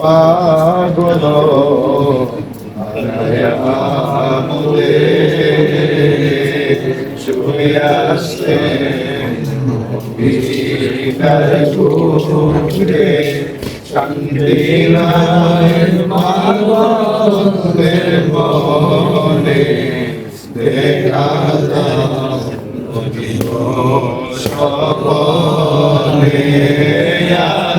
পাগল আমলে শুয়াসলে বিচার ঘুরে চন্দ্রিলায় মাগলের বলে দেখা যায় সব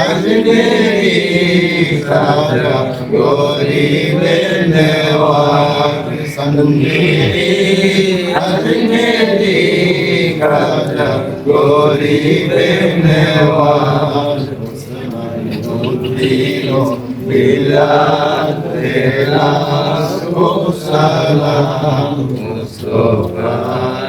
Hazreti Kara Goribin Devar Sandhiri Hazreti Kara Goribin Devar Mutilo Bilal Telas Kusala Mustafa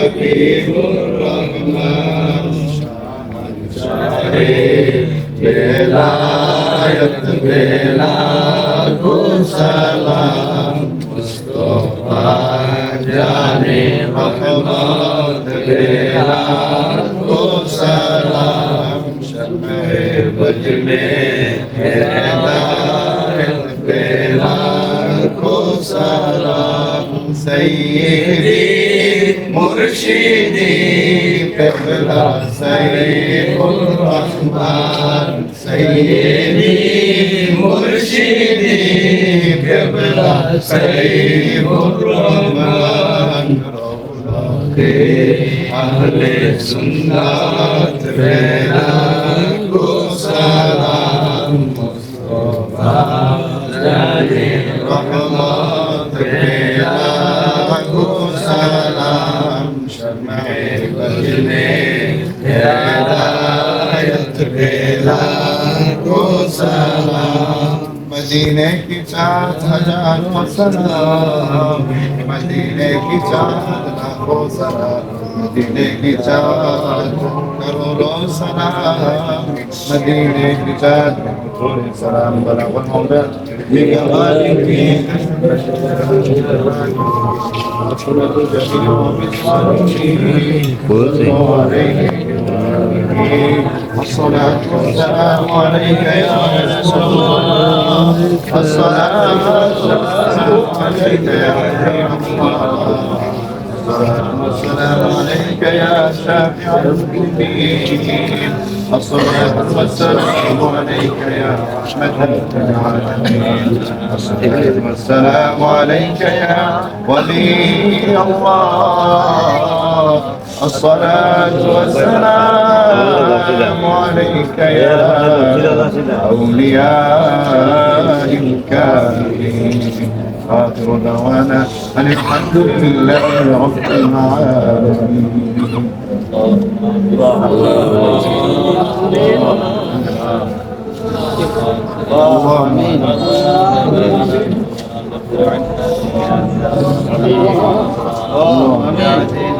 Sakibur Rahman Belayat বেলা সালাম মুস্তফা জানে রহমত বেলা সালাম শমে বজমে হেদায়ত বেলা সালাম সৈয়দী মুর্শিদি পেলা সাইফুল রহমান সাইয়েদি মুর্শিদি পেলা সাইফুল রহমান রৌলা কে আহলে সুন্নাত রে सलाम मदीने की चार हजारों सलाम मदीने की चार लाखों सलाम मदीने की चार करोड़ों सलाम मदीने की चार करोड़ों सलाम बराबर होगा ये हमारे लिए बोलते हैं الصلاة والسلام عليك يا رسول الله الصلاة والسلام عليك يا رسول الله الصلاة والسلام عليك يا شافع المذنبين الصلاة والسلام عليك يا رحمة العالمين الصلاة والسلام عليك يا ولي الله الصلاة والسلام عليك يا أولياء الكافرين آخر دعوانا الحمد لله رب العالمين الله الله الله الله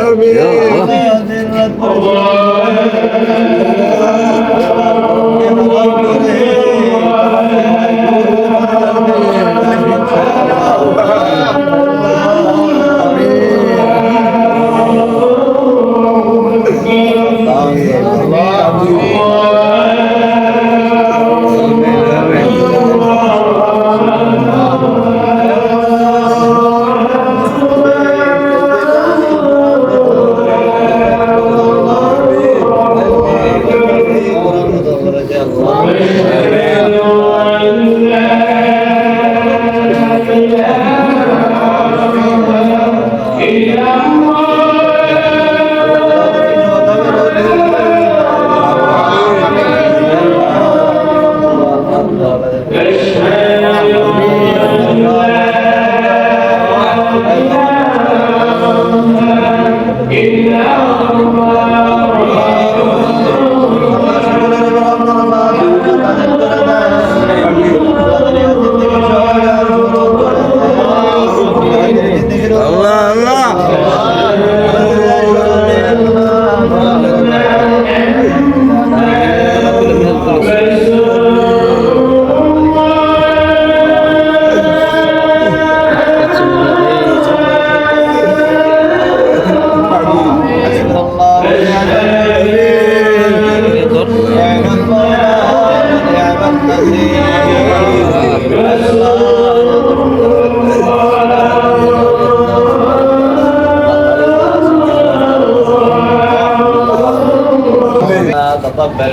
Ya Allah. Allah.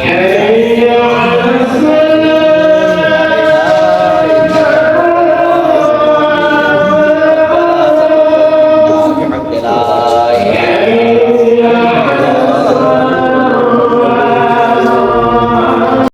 حي على السلام